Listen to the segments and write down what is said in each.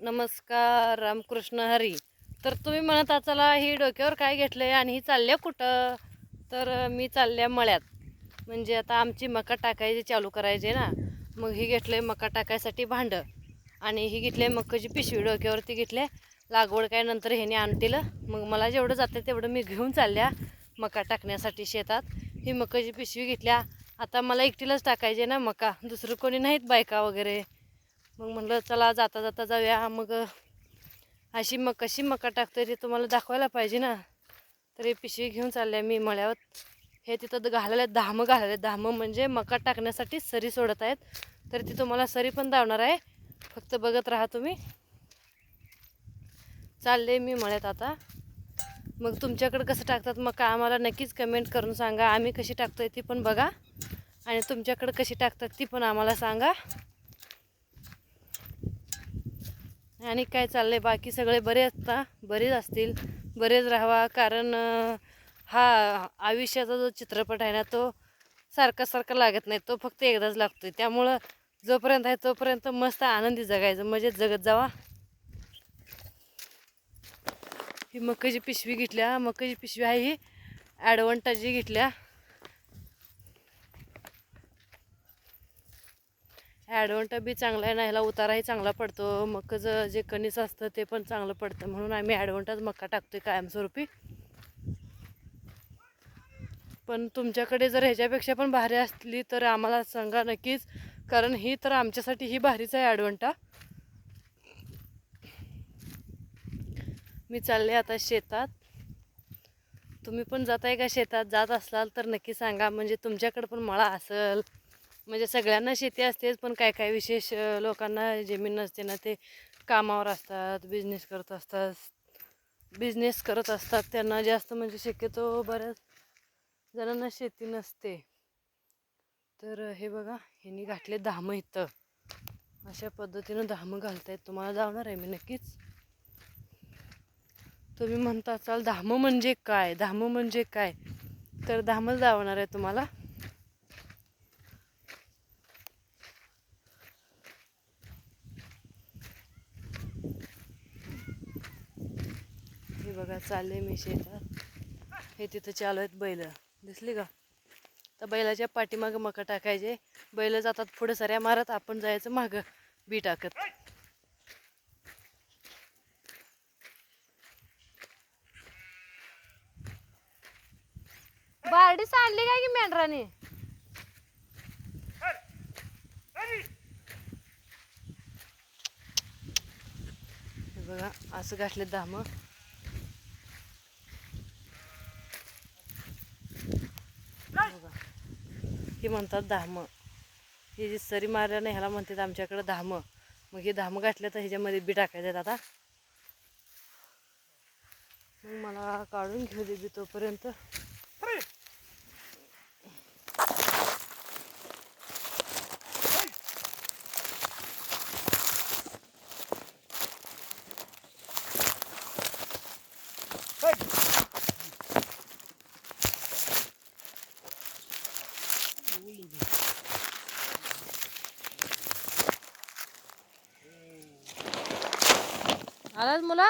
नमस्कार रामकृष्ण हरी. तर तुम्ही म्हणत चला ही डोक्यावर काय घेतलं आहे आणि ही चालल्या कुठं? तर मी चालल्या मळ्यात. म्हणजे आता आमची मका टाकायची चालू करायची ना. मग ही घेतलंय मका टाकायसाठी भांडं. आणि ही घेतले मकाची पिशवी डोक्यावरती घेतले लागवड काय नंतर ह्याने आणतील. मग मला जेवढं जातं तेवढं मी घेऊन चालल्या मका टाकण्यासाठी शेतात. ही मकाची पिशवी घेतल्या. आता मला एकटीलाच टाकायची ना मका. दुसरं कोणी नाहीत बायका वगैरे. मग म्हणलं चला जाता जाता जाऊया. मग अशी मग कशी मका टाकते ते तुम्हाला दाखवायला पाहिजे ना. तर हे पिशवी घेऊन चालले मी मळ्यावर. हे तिथं घालायला धामं घालायला. धामं म्हणजे मका टाकण्यासाठी सरी सोडत आहेत. तर ती तुम्हाला सरी पण धावणार आहे. फक्त बघत राहा तुम्ही. चालले मी मळ्यात आता. मग तुमच्याकडे कसं टाकतात मका आम्हाला नक्कीच कमेंट करून सांगा. आम्ही कशी टाकतोय ती पण बघा. आणि तुमच्याकडे कशी टाकतात ती पण आम्हाला सांगा. आणि काय चाललंय? बाकी सगळे बरे असता बरेच असतील. बरेच राहावा. कारण हा आयुष्याचा जो चित्रपट आहे ना तो सारखा सारखा लागत नाही. तो फक्त एकदाच लागतोय. त्यामुळं जोपर्यंत आहे तोपर्यंत मस्त आनंदी जगायचं. मजेत जगत जावा. ही मकाची पिशवी घेतल्या. मकाची पिशवी आहे ही. ॲडव्हान्टाची घेतल्या. ॲडवंटा बी चांगला आहे ना ह्याला उताराही चांगला पडतो. मकाचं जे कणीस असतं ते पण चांगलं पडतं. म्हणून आम्ही ॲडवंटाच मका टाकतोय कायमस्वरूपी. पण तुमच्याकडे जर ह्याच्यापेक्षा पण भारी असली तर आम्हाला सांगा नक्कीच. कारण ही तर आमच्यासाठी ही भारीच आहे ॲडवंटा मी चालले आता शेतात. तुम्ही पण जाताय का शेतात? जात असाल तर नक्की सांगा. म्हणजे तुमच्याकडे पण मळा असेल. म्हणजे सगळ्यांना शेती असतेच पण काय काय विशेष लोकांना जमीन नसते ना ते कामावर असतात बिझनेस करत असतात. बिझनेस करत असतात त्यांना जास्त म्हणजे शक्यतो बऱ्याच जणांना शेती नसते. तर हे बघा ह्यांनी घातले धामं इथं. अशा पद्धतीनं धामं घालतायत. तुम्हाला जाणार आहे मी नक्कीच. तुम्ही म्हणता चाल धामं म्हणजे काय? धामं म्हणजे काय? तर धामच दावणार आहे तुम्हाला. बघा चालले मी शेतात. हे तिथं चालू आहेत बैल. दिसली का? तर बैलाच्या पाठीमागं मका टाकायचे. बैल जातात पुढे सऱ्या मारत आपण जायचं मागं बी टाकत. बारडी सांडली काय की मेंढराने? बघा असं घातले दाम बघा ही म्हणतात धामं. हे जी सरी मारल्याने ह्याला म्हणतात आमच्याकडं धामं. मग हे धामं घातलं तर ह्याच्यामध्ये बी टाकायचे आता. मग मला काढून घेऊ दे बी तोपर्यंत. आलाच मुला?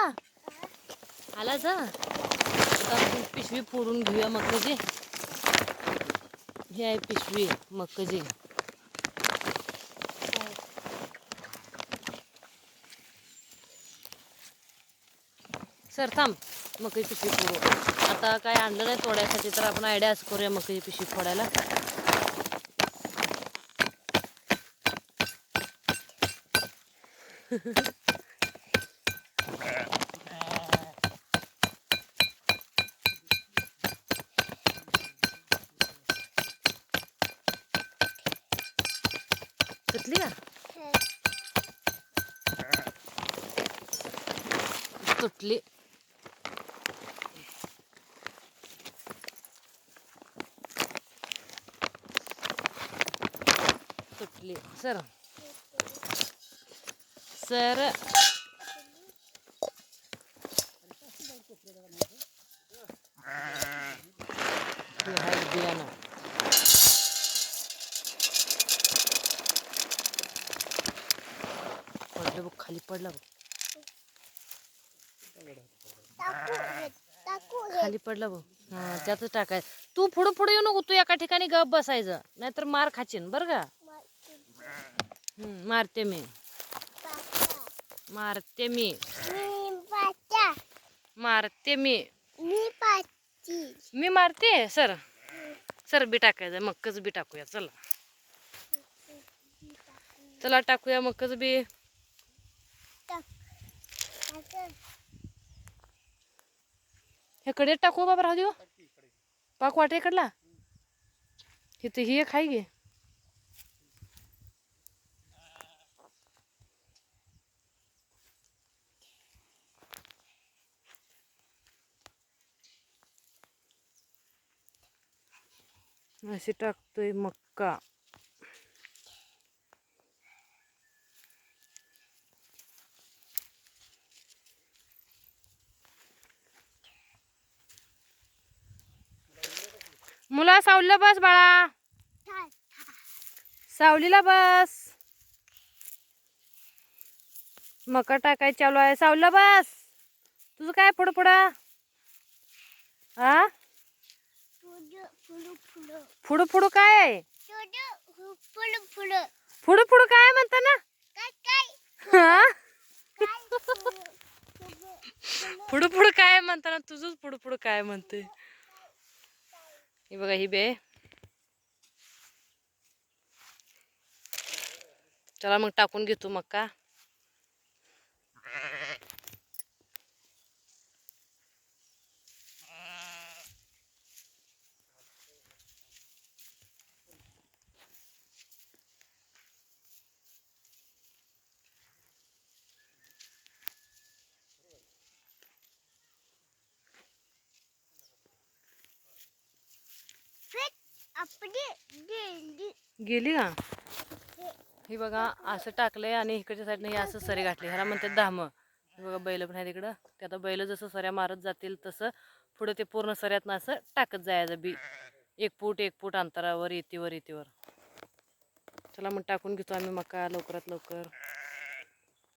आलाच आता पिशवी फोडून घेऊया मकाची हे आहे पिशवी मकाची सर थांब. मकई पिशवी फोडू. आता काय आणलं नाही तोडायसाठी तर आपण आयडिया असं करूया मकई पिशवी फोडायला. तुटली का तुटली तुटली सर सर हे आहे बियाणं पडलं बघ खाली पडला बघ. खाली पडला बघ. हा त्यातच टाकाय. तू पुढं पुढे येऊ नको तू एका ठिकाणी गप बसायचं. नाहीतर मार खाचीन बरं का? मारते मी. मारते मी. मारते मी. मी मारते? सर. सर बी टाकायचं मक्कच बी टाकूया. चला. चला टाकूया. मक्कच बी. ह्याकडे टाकू बाबा राहू देऊ पाक वाटे इकडला. इथे ही एक आहे गे. अशी टाकतोय मक्का. मुला सावलीला बस बाळा. सावलीला बस. मका टाकाय चालू आहे. सावलीला बस. तुझं काय पुढं पुढं? हा फुड फुडू काय आहे? पुढं काय म्हणता ना? हा? पुढं काय म्हणता ना तुझंच पुढं पुढं काय म्हणते हे बघा ही बे. चला मग टाकून घेतो मक्का. गेली का? हे बघा असं टाकलंय आणि इकडच्या साईडने हे असं सरे घातले. ह्याला म्हणतात धाम. हे बघा बैल पण आहे तिकडं ते आता बैल जसं सऱ्या मारत जातील तसं पुढे ते पूर्ण सऱ्यातनं असं टाकत जायचं बी. एक फूट एक फूट अंतरावर येतीवर येतीवर. चला मग टाकून घेतो आम्ही मका लवकरात लवकर.